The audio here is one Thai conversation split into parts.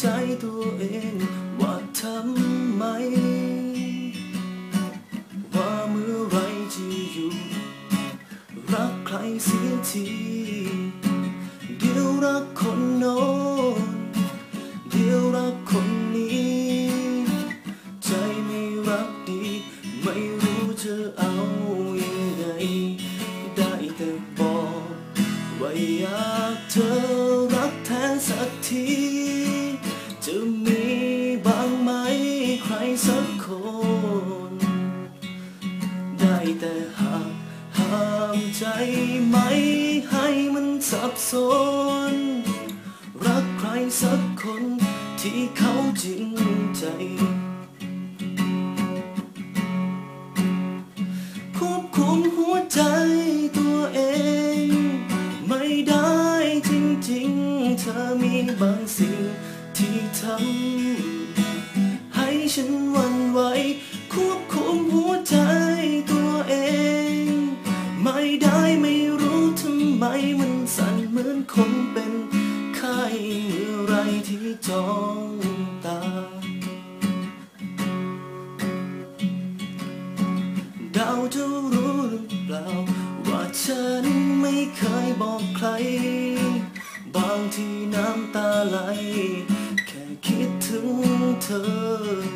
ใจตัวเองว่าทำไม ว่าเมื่อไรจะอยู่ รักใครเสียทีเดี๋ยวรักคนโน้นเดี๋ยวรักคนนี้ ใจไม่รักดี ไม่รู้จะเอาอยังไงได้แต่บอกว่าอยา ใจไหมให้มันสับสน รักใครสักคนที่เขาจริงใจ ควบคุมหัวใจตัวเอง ไม่ได้จริงๆ เธอมีบางสิ่งที่ทำให้ฉันวันไว ไม่ได้ไม่รู้ทำไมมันสั่นเหมือนคนเป็นไข้เมื่อไรที่จ้องตา ดาวจะรู้หรือเปล่า ว่าฉันไม่เคยบอกใคร บางทีน้ำตาไหล แค่คิดถึงเธอ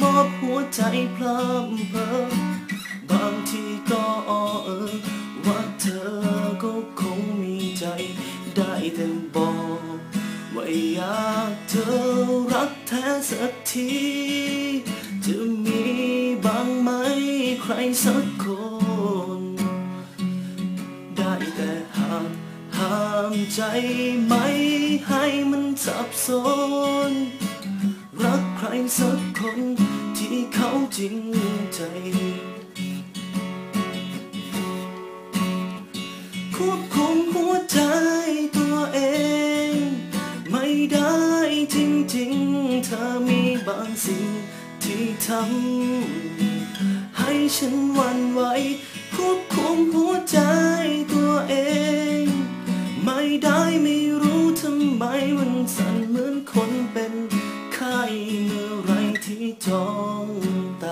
มอบหัวใจพร่ำเพอบางทีก็อ้อเออว่าเธอก็คงมีใจ ได้แต่บอกว่าอยากเธอรักแท้สักที จะมีบ้างไหมใครสักคน ได้แต่หากห้ามใจไม่ให้มันสับสน รักใครสักคนที่เขาจริงใจควบคุมหัวใจตัวเอง ไม่ได้จริงๆ เธอมีบางสิ่งที่ทำให้ฉันหวันไหว 더운다